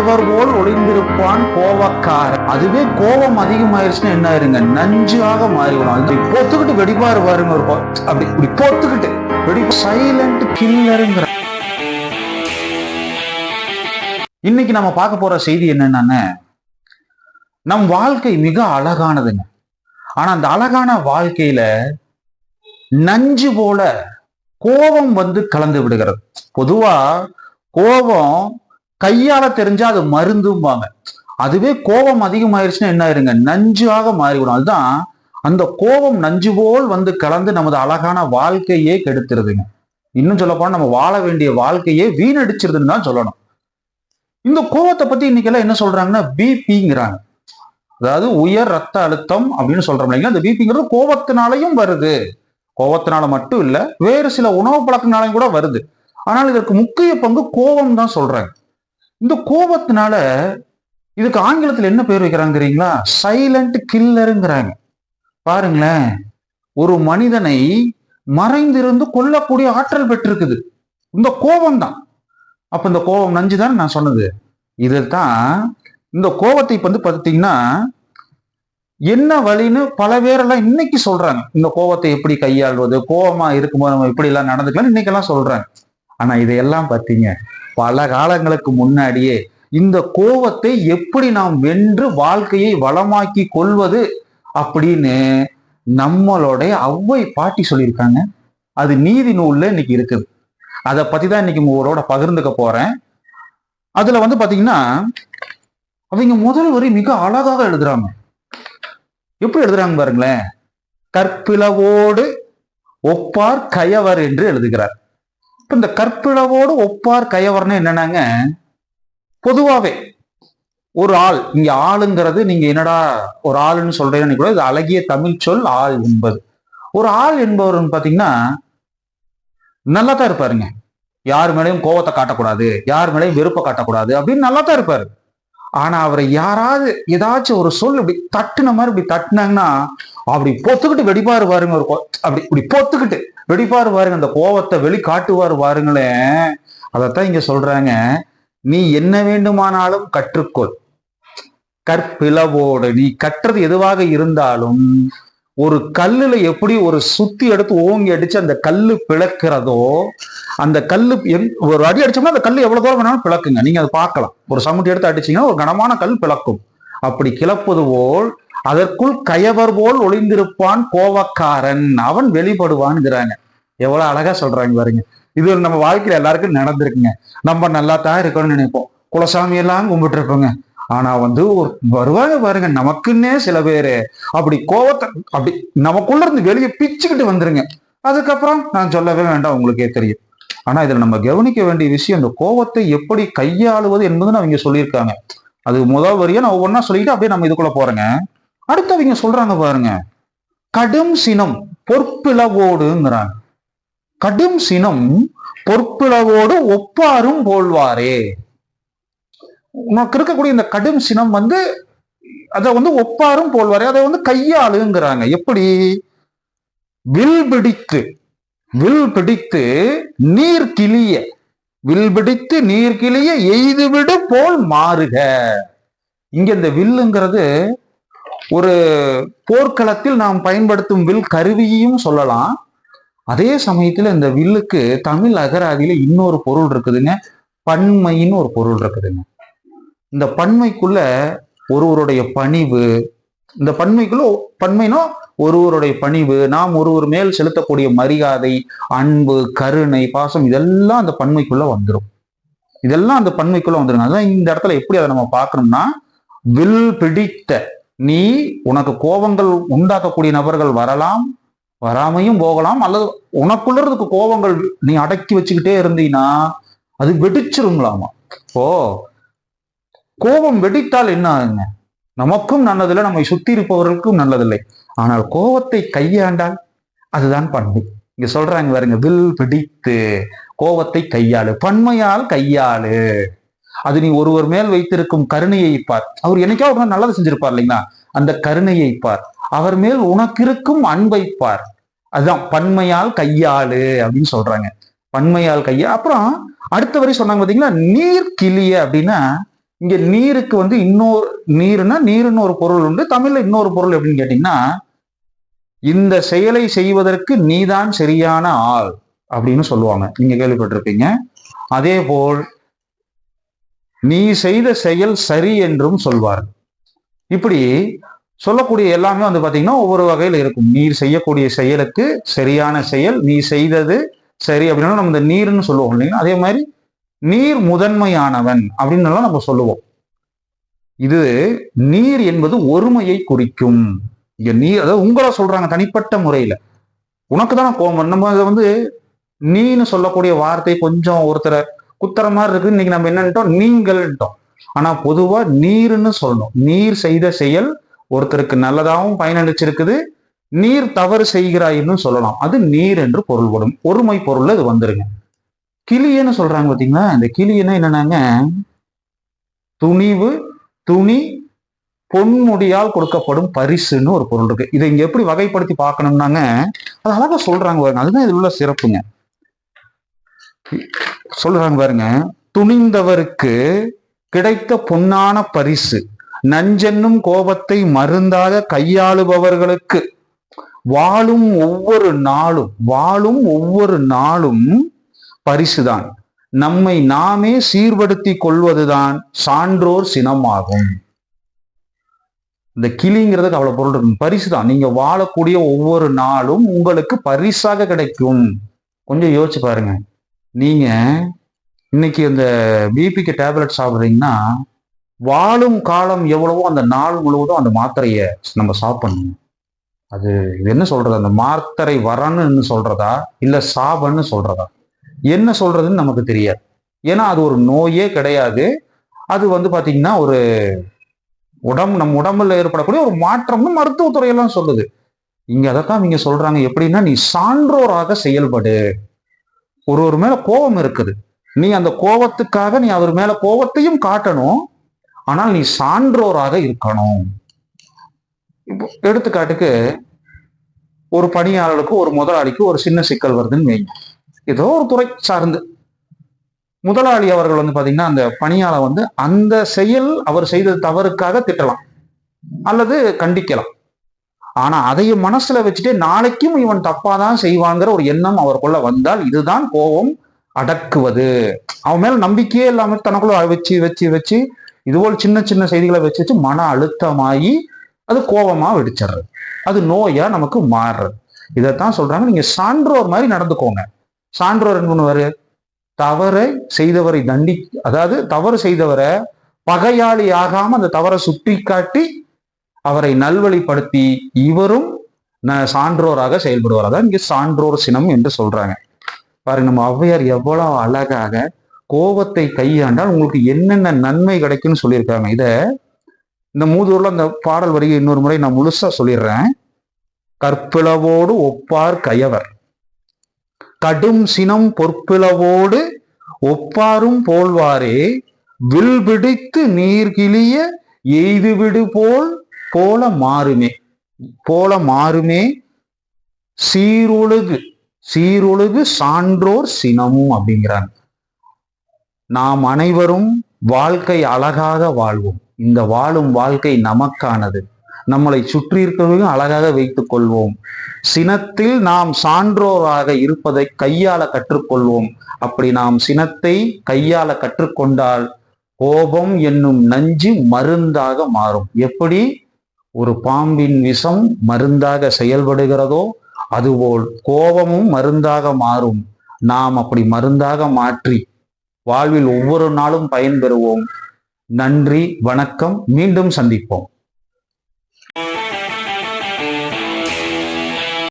கயவர் போல் ஒளிந்திருப்பான் கோவக்காரன் அதுவே கோபம் அதிகமாயிருச்சுன்னா என்ன ஆயிருங்க நஞ்சாக மாறிவிடும். அது இப்படி பொத்துக்கிட்டு வெடிப்பாரு பாருங்க ஒரு அப்படி இப்படி பொத்துக்கிட்டு வெடி சைலண்ட் கில்லருங்கிற இன்னைக்கு நம்ம பார்க்க போற செய்தி என்னன்னா நம் வாழ்க்கை மிக அழகானதுங்க. ஆனா அந்த அழகான வாழ்க்கையில நஞ்சு போல கோபம் வந்து கலந்து விடுகிறது. பொதுவா கோபம் கையால தெரிஞ்சா அது மருந்தும்பாங்க. அதுவே கோபம் அதிகமாயிருச்சுன்னா என்ன ஆயிருங்க? நஞ்சாக மாறிவிடும். அதுதான் அந்த கோபம் நஞ்சு போல் வந்து கலந்து நமது அழகான வாழ்க்கையே கெடுத்துருதுங்க. இன்னும் சொல்ல போனா நம்ம வாழ வேண்டிய வாழ்க்கையே வீணடிச்சிருதுன்னு தான் சொல்லணும். இந்த கோபத்தை பத்தி இன்னைக்கெல்லாம் என்ன சொல்றாங்கன்னா பிபிங்கிறாங்க அதாவது உயர் ரத்த அழுத்தம் அப்படின்னு சொல்றோம் இல்லைங்களா? இந்த பிபிங்கிறது கோபத்தினாலையும் வருது. கோபத்தினால மட்டும் இல்ல வேறு சில உணவு பழக்கங்களாலையும் கூட வருது. ஆனால் இதற்கு முக்கிய பங்கு கோபம் தான் சொல்றாங்க. இந்த கோபத்தினால இதுக்கு ஆங்கிலத்தில் என்ன பேர் வைக்கிறாங்க தெரியுங்களா? சைலண்ட் கில்லருங்கிறாங்க பாருங்களேன். ஒரு மனிதனை மறைந்திருந்து கொல்லக்கூடிய ஆற்றல் பெற்றிருக்குது. இந்த கோபம் தான் அப்ப இந்த கோபம் நஞ்சு தான் நான் சொன்னது. இதுதான் இந்த கோபத்தை இப்ப வந்து பார்த்தீங்கன்னா என்ன வழின்னு பல பேரெல்லாம் இன்னைக்கு சொல்றாங்க. இந்த கோபத்தை எப்படி கையாள்வது கோபமா இருக்கும்போது நம்ம இப்படி எல்லாம் நடந்துக்கலாம் இன்னைக்கெல்லாம் சொல்றாங்க. ஆனா இதையெல்லாம் பார்த்தீங்க பல காலங்களுக்கு முன்னாடியே இந்த கோபத்தை எப்படி நாம் வென்று வாழ்க்கையை வளமாக்கி கொள்வது அப்படின்னு நம்மளுடைய அவ்வை பாட்டி சொல்லியிருக்காங்க. அது நீதி நூல்ல இன்னைக்கு இருக்குது. அதை பத்தி தான் இன்னைக்கு உங்களோட பகிர்ந்துக்க போறேன். அதுல வந்து பாத்தீங்கன்னா அவங்க முதல் வரி மிக அழகாக எழுதுறாங்க. எப்படி எழுதுறாங்க பாருங்களேன். கற்பிளவோடு ஒப்பார் கயவர் என்று எழுதுகிறார். இந்த கற்பிளவோடு ஒப்பார் கயவர்னு என்னன்னாங்க? பொதுவாகவே ஒரு ஆள் இங்க ஆளுங்கிறது நீங்க என்னடா ஒரு ஆளுன்னு சொல்றீங்கன்னு கூட இது அழகிய தமிழ் சொல் ஆள் என்பது. ஒரு ஆள் என்பவர்னு பாத்தீங்கன்னா நல்லா தான் இருப்பாருங்க. யார் மேலேயும் கோவத்தை காட்டக்கூடாது யார் மேலேயும் வெறுப்பை காட்டக்கூடாது அப்படின்னு நல்லா தான் இருப்பாரு. ஆனா அவரை யாராவது ஏதாச்சும் ஒரு சொல் இப்படி தட்டுன மாதிரி இப்படி தட்டுனாங்கன்னா அப்படி பொத்துக்கிட்டு வெடிப்பாரு பாருங்க ஒரு கோ- அப்படி இப்படி பொத்துக்கிட்டு வெடிப்பாரு பாருங்க. அந்த கோவத்தை வெளி காட்டுவாரு பாருங்களேன். அதைத்தான் இங்க சொல்றாங்க. நீ என்ன வேண்டுமானாலும் கற்றுக்கொள். கற்பிளவோடு நீ கற்றது எதுவாக இருந்தாலும் ஒரு கல்லுல எப்படி ஒரு சுத்தி எடுத்து ஓங்கி அடிச்சு அந்த கல்லு பிளக்கிறதோ அந்த கல்லு ஒரு அடி அடிச்சோம்னா அந்த கல்லு எவ்வளவு தூரம் வேணாலும் பிளக்குங்க. நீங்க அதை பார்க்கலாம். ஒரு சமுட்டி எடுத்து அடிச்சீங்கன்னா ஒரு கனமான கல் பிளக்கும். அப்படி கிளப்பது போல் அதற்குள் கயவர் போல் ஒளிந்திருப்பான் கோவக்காரன். அவன் வெளிப்படுவான்ங்கிறாங்க. எவ்வளவு அழகா சொல்றாங்க பாருங்க. இது நம்ம வாழ்க்கையில எல்லாருக்கும் நடந்திருக்குங்க. நம்ம நல்லா தான் இருக்கணும்னு நினைப்போம். குலசாமி எல்லாம் கும்பிட்டு இருப்போங்க ஆனா வந்து ஒரு வருவாங்க பாருங்க நமக்குன்னே சில பேரு அப்படி கோவத்தை அப்படி நமக்குள்ள இருந்து வெளியே பிச்சுக்கிட்டு வந்துருங்க. அதுக்கப்புறம் நான் சொல்லவே வேண்டாம் உங்களுக்கே தெரியும். ஆனா இதுல நம்ம கவனிக்க வேண்டிய விஷயம் இந்த கோவத்தை எப்படி கையாளுவது என்பதுன்னு அவங்க சொல்லியிருக்காங்க. அது முதல் வரியா நான் ஒவ்வொன்றா சொல்லிட்டு அப்படியே நம்ம இதுக்குள்ள போறேங்க. அடுத்து அவங்க சொல்றாங்க பாருங்க கடும் சினம் பொற்பிளவோடுங்கிறாங்க. கடும் சினம் பொற்பிளவோடு ஒப்பாரும் போல்வாரே. உனக்கு இருக்கக்கூடிய இந்த கடும் சினம் வந்து அதை வந்து ஒப்பாரும் போல்வாரு அதை வந்து கையாளுங்கிறாங்க. எப்படி? வில் பிடித்து வில் பிடித்து நீர் கிளிய வில் பிடித்து நீர் கிளிய எய்துவிடு போல் மாறுக. இங்க இந்த வில்லுங்கிறது ஒரு போர்க்களத்தில் நாம் பயன்படுத்தும் வில் கருவியையும் சொல்லலாம். அதே சமயத்துல இந்த வில்லுக்கு தமிழ் அகராதியில இன்னொரு பொருள் இருக்குதுங்க. பன்மைன்னு ஒரு பொருள் இருக்குதுங்க. இந்த பன்மைக்குள்ள ஒருவருடைய பணிவு இந்த பன்மைக்குள்ள பன்மைனா ஒருவருடைய பணிவு நாம் ஒருவர் மேல் செலுத்தக்கூடிய மரியாதை அன்பு கருணை பாசம் இதெல்லாம் அந்த பன்மைக்குள்ள வந்துடும் இதெல்லாம் அந்த பன்மைக்குள்ள வந்துடும் அதான் இந்த இடத்துல எப்படி அதை நம்ம பார்க்கணும்னா வில் பிடித்த நீ உனக்கு கோபங்கள் உண்டாக்கக்கூடிய நபர்கள் வரலாம் வராமையும் போகலாம் அல்லது உனக்குள்ள இருக்கு கோபங்கள் நீ அடக்கி வச்சுக்கிட்டே இருந்தீங்கன்னா அது வெடிச்சிருங்களாமா? ஓ கோபம் வெடித்தால் என்ன ஆகுங்க? நமக்கும் நல்லதில்லை நம்மை சுத்தி இருப்பவர்களுக்கும் நல்லதில்லை. ஆனால் கோபத்தை கையாண்டால் அதுதான் பண்பு. இங்க சொல்றாங்க பாருங்க வில் பிடித்து கோபத்தை கையாளு பன்மையால் கையாளு. அது நீ ஒருவர் மேல் வைத்திருக்கும் கருணையை பார். அவர் என்னைக்கா ஒரு நல்லது செஞ்சிருப்பார் இல்லைங்களா? அந்த கருணையை பார். அவர் மேல் உனக்கு இருக்கும் அன்பை பார். அதுதான் பன்மையால் கையாளு அப்படின்னு சொல்றாங்க. பன்மையால் கையா அப்புறம் அடுத்த வரை சொன்னாங்க பாத்தீங்களா? நீர் கிளிய அப்படின்னா இங்க நீருக்கு வந்து இன்னொரு நீருன்னா நீருன்னு ஒரு பொருள் உண்டு. தமிழ்ல இன்னொரு பொருள் எப்படின்னு கேட்டீங்கன்னா இந்த செயலை செய்வதற்கு நீதான் சரியான ஆள் அப்படின்னு சொல்லுவாங்க. நீங்க கேள்விப்பட்டிருப்பீங்க. அதே போல் நீ செய்த செயல் சரி என்றும் சொல்வார். இப்படி சொல்லக்கூடிய எல்லாமே வந்து பாத்தீங்கன்னா ஒவ்வொரு வகையில இருக்கும். நீர் செய்யக்கூடிய செயலுக்கு சரியான செயல் நீ செய்தது சரி அப்படின்னா நம்ம இந்த நீர்னு சொல்லுவோம் இல்லைங்களா? அதே மாதிரி நீர் முதன்மையானவன் அப்படின்னு நம்ம சொல்லுவோம். இது நீர் என்பது ஒருமையை குறிக்கும். இங்க நீர் அதாவது உங்களை சொல்றாங்க தனிப்பட்ட முறையில. உனக்கு தானே கோபம் நம்ம அதை வந்து நீன்னு சொல்லக்கூடிய வார்த்தை கொஞ்சம் ஒருத்தரை குத்துற மாதிரி இருக்கு. இன்னைக்கு நம்ம என்னன்ட்டோம் நீங்கள்ட்டோம் ஆனா பொதுவா நீர்னு சொல்லணும். நீர் செய்த செயல் ஒருத்தருக்கு நல்லதாகவும் பயனளிச்சிருக்குது. நீர் தவறு செய்கிறாயின்னு சொல்லலாம். அது நீர் என்று பொருள்படும். ஒருமை பொருள் அது வந்துருங்க. கிளியன்னு சொல்றாங்க பார்த்தீங்களா இந்த கிளியன்னா என்னன்னாங்க? துணிவு துணி பொன்முடியால் கொடுக்கப்படும் பரிசுன்னு ஒரு பொருள் இருக்கு. இதை இங்க எப்படி வகைப்படுத்தி பார்க்கணும்னாங்க? அது அழகா சொல்றாங்க பாருங்க. அதுதான் இதுல உள்ள சிறப்புங்க. சொல்றாங்க பாருங்க. துணிந்தவருக்கு கிடைத்த பொன்னான பரிசு நஞ்சென்னும் கோபத்தை மருந்தாக கையாளுபவர்களுக்கு. வாழும் ஒவ்வொரு நாளும் வாழும் ஒவ்வொரு நாளும் பரிசுதான். நம்மை நாமே சீர்படுத்தி கொள்வதுதான் சான்றோர் சினமாகும். இந்த கிளிங்கிறதுக்கு அவ்வளவு பொருள் இருக்கும் பரிசு தான் நீங்க வாழக்கூடிய ஒவ்வொரு நாளும் உங்களுக்கு பரிசாக கிடைக்கும். கொஞ்சம் யோசிச்சு பாருங்க. நீங்க இன்னைக்கு இந்த பிபிக்கு டேப்லெட் சாப்பிட்றீங்கன்னா வாழும் காலம் எவ்வளவோ அந்த நாள் முழுவதும் அந்த மாத்திரையை நம்ம சாப்பிடணும். அது இது என்ன சொல்றது? அந்த மாத்திரை வரணும்னு சொல்றதா? இல்ல சாபன்னு சொல்றதா? என்ன சொல்றதுன்னு நமக்கு தெரியாது. ஏன்னா அது ஒரு நோயே கிடையாது. அது வந்து பாத்தீங்கன்னா ஒரு உடம்பு நம்ம உடம்புல ஏற்படக்கூடிய ஒரு மாற்றம்னு மருத்துவத்துறையெல்லாம் சொல்லுது. இங்க அதைத்தான் நீங்க சொல்றாங்க. எப்படின்னா நீ சான்றோராக செயல்படு. ஒரு ஒரு மேல கோபம் இருக்குது. நீ அந்த கோபத்துக்காக நீ அவர் மேல கோபத்தையும் காட்டணும். ஆனால் நீ சான்றோராக இருக்கணும். இப்போ எடுத்துக்காட்டுக்கு ஒரு பணியாளருக்கு ஒரு முதலாளிக்கு ஒரு சின்ன சிக்கல் வருதுன்னு வைங்க. ஏதோ ஒரு துறை சார்ந்து. முதலாளி அவர்கள் வந்து பாத்தீங்கன்னா அந்த பணியாளர் வந்து அந்த செயல் அவர் செய்த தவறுக்காக திட்டலாம். அல்லது கண்டிக்கலாம். ஆனா அதையும் மனசுல வச்சுட்டு நாளைக்கும் இவன் தப்பாதான் செய்வாங்கிற ஒரு எண்ணம் அவருக்குள்ள வந்தால் இதுதான் கோபம் அடக்குவது. அவன் மேல நம்பிக்கையே இல்லாம தனக்குள்ள வச்சு வச்சு வச்சு இதுபோல் சின்ன சின்ன செய்திகளை வச்சு வச்சு மன அழுத்தமாகி அது கோபமா வெடிச்சிடுறது. அது நோயா நமக்கு மாறுறது. இதைத்தான் சொல்றாங்க. நீங்க சான்றோர் மாதிரி நடந்துக்கோங்க. சான்றோர் என்ன பண்ணுவாரு தவறை செய்தவரை தண்டி அதாவது தவறு செய்தவரை பகையாளி ஆகாம அந்த தவறை சுட்டி காட்டி அவரை நல்வழிப்படுத்தி இவரும் ந- சான்றோராக செயல்படுவார். அதான் இங்க சான்றோர் சினம் என்று சொல்றாங்க. பாருங்க நம்ம ஔவையார் எவ்வளவு அழகாக கோபத்தை கையாண்டால் உங்களுக்கு என்னென்ன நன்மை கிடைக்கும்னு சொல்லியிருக்காங்க. இத இந்த மூதூர்ல அந்த பாடல் வரியை இன்னொரு முறை நான் முழுசா சொல்லிடுறேன். கற்பிளவோடு ஒப்பார் கயவர். கடும் சினம் பொற்பிளவோடு ஒப்பாரும் போல்வாரே வில் பிடித்து நீர்கிளிய எய்துவிடு போல் போல மாறுமே போல மாறுமே. சீரொழுகு சீரொழுகு சான்றோர் சினமும் அப்படிங்கிறாங்க. நாம் அனைவரும் வாழ்க்கை அழகாக வாழ்வோம். இந்த வாழும் வாழ்க்கை நமக்கானது. நம்மளை சுற்றி இருக்கிறவர்களும் அழகாக வைத்துக் கொள்வோம். சினத்தில் நாம் சான்றோராக இருப்பதை கையாள கற்றுக்கொள்வோம். அப்படி நாம் சினத்தை கையாள கற்றுக்கொண்டால் கோபம் என்னும் நஞ்சு மருந்தாக மாறும். எப்படி? ஒரு பாம்பின் விஷம் மருந்தாக செயல்படுகிறதோ அதுபோல் கோபமும் மருந்தாக மாறும். நாம் அப்படி மருந்தாக மாற்றி வாழ்வில் ஒவ்வொரு நாளும் பயன்பெறுவோம். நன்றி வணக்கம். மீண்டும் சந்திப்போம்.